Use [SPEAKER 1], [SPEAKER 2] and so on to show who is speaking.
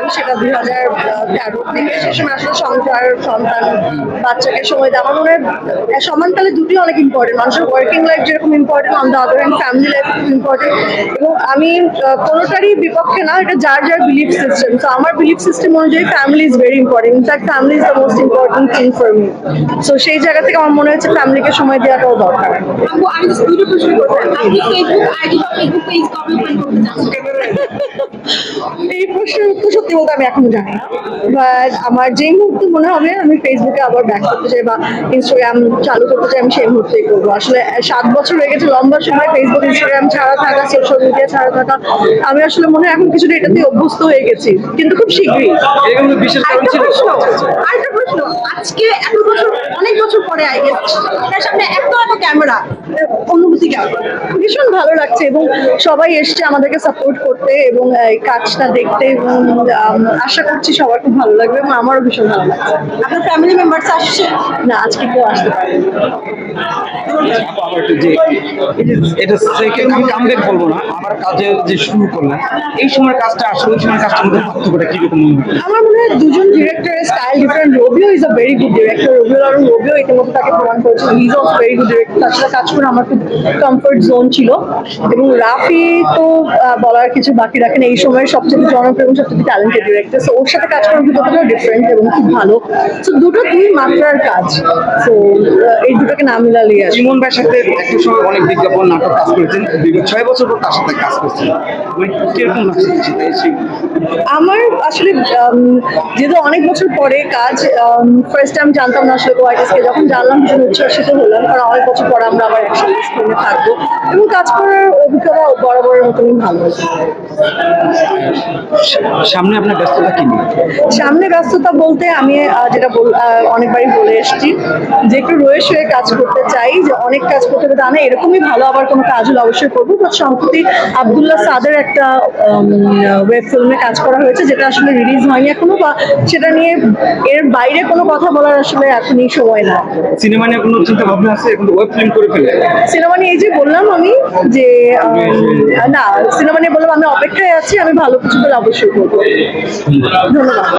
[SPEAKER 1] ছিলাম সেটা দুই হাজার তেরো থেকে সে সময় আসলে সংসার সন্তান বাচ্চাকে সময় দেওয়া। আমার মনে হয় আহ, সমানতালে দুটি অনেক ইম্পর্টেন্ট মানুষের ওয়ার্কিং লাইফ যেরকম important on the other hand family life খুব ইম্পর্টেন্ট এবং আমি কোনোটারই বিপক্ষে না এটা যার যার বিলিফ সিস্টেম তো আমার বিলিফ সিস্টেম অনুযায়ী family is very important in fact family is the most important thing for me so সেই জায়গা থেকে আমার মনে হচ্ছে ফ্যামিলিকে সময় দেওয়াটাও দরকার।
[SPEAKER 2] আমি দুটো প্রশ্ন করতে ফেসবুক আইডি বা ফেসবুক পেজ কবে করতে চাচ্ছেন?
[SPEAKER 1] এই প্রশ্নের উত্তর সত্যি বলতে আমি এখনও জানি বাট আমার যেই মুহূর্তে মনে হবে আমি ফেসবুকে আবার ব্যাক করতে চাই বা ইনস্টাগ্রাম চালু করতে চাই আমি সেই মুহূর্তেই করব। আসলে সাত বছর হয়ে গেছে লম্বা সময় ফেসবুক ইনস্টাগ্রাম ছাড়া থাকা সোশ্যাল মিডিয়া ছাড়া থাকা আমি আসলে মনে হয় এখন কিছুটা এটাতে অভ্যস্ত হয়ে গেছি কিন্তু খুব শীঘ্রই।
[SPEAKER 2] আরেকটা প্রশ্ন আজকে এত বছর অনেক বছর পরে আই সামনে এত এত ক্যামেরা অনুভূতি কেমন
[SPEAKER 1] ভীষণ ভালো লাগছে এবং সবাই এসছে আমাদেরকে সাপোর্ট করতে এবং এই কাজটা দেখতে এবং আশা করছি সবার খুব ভালো লাগবে এবং আমারও ভীষণ ভালো লাগছে।
[SPEAKER 2] আপনার ফ্যামিলি মেম্বারস আসছে?
[SPEAKER 1] না আজকে কেউ আসতে পারে
[SPEAKER 3] এটা সেকেন্ড আমি বলব না আমার কাজে যে শুরু করলাম এই সময় কাজটা আসলে ওই সময় কাজটার মধ্যে পার্থক্যটা কীরকম মনে হয়?
[SPEAKER 1] আমার মনে হয় দুজন ডিরেক্টরের style different রবিও is a very good director রবিও আর রবিও ইতিমধ্যে তাকে প্রমাণ করেছে। Is also very good director সাথে কাজ করে আমার খুব কমফর্ট জোন ছিল। এবং রাফি তো বলার কিছু বাকি রাখেন। এই সময়ের সবচেয়ে জনপ্রিয় এবং সবচেয়ে ট্যালেন্টেড ডিরেক্টর সো ওর সাথে কাজ করার অভিজ্ঞতাটাও ডিফারেন্ট এবং খুব ভালো। সো দুটো দুই মাত্রার কাজ। সো এই দুটোকে না আছে
[SPEAKER 3] ইমন ভাইয়ের সাথে একটা সময় অনেক বিজ্ঞাপন নাটক কাজ করেছেন। ছয় বছর পর তার সাথে কাজ করছেন। মানে কীরকম
[SPEAKER 1] আমার আসলে যেহেতু অনেক বছর পরে কাজ ফার্স্ট টাইম জানতাম না আসলে কোয়ার্টিসকে যখন জানলাম ভীষণ উচ্ছ্বাসিত হলাম কারণ অনেক বছর পরে আমরা আবার একসঙ্গে স্ক্রিনে থাকব। এবং কাজ করার অভিজ্ঞতা বরাবরের মতনই ভালো।
[SPEAKER 3] সামনে আপনার ব্যস্ততা কি
[SPEAKER 1] সামনে ব্যস্ততা বলতে আমি যেটা অনেকবারই বলে এসেছি যে একটু রয়ে শুয়ে কাজ করতে চাই যে অনেক কাজ করতে হবে তা না এরকমই ভালো আবার কোনো কাজ হলে অবশ্যই করব। বাট সম্প্রতি আবদুল্লাহ সাদের একটা ওয়েব ফিল্মে কাজ করা হয়েছে যেটা আসলে রিলিজ হয়নি এখনও বা সেটা নিয়ে এর বাইরে কোনো কথা বলার আসলে এখনই সময় না
[SPEAKER 3] সিনেমা নিয়ে কোনো চিন্তা ভাবনা আছে? এখন ওয়েব ফিল্ম করে ফেলে
[SPEAKER 1] সিনেমা নিয়ে এই যে বললাম আমি যে না, সিনেমা নিয়ে বললাম, আমি অপেক্ষায় আছি, আমি ভালো কিছু করে অবশ্যই করব। ধন্যবাদ।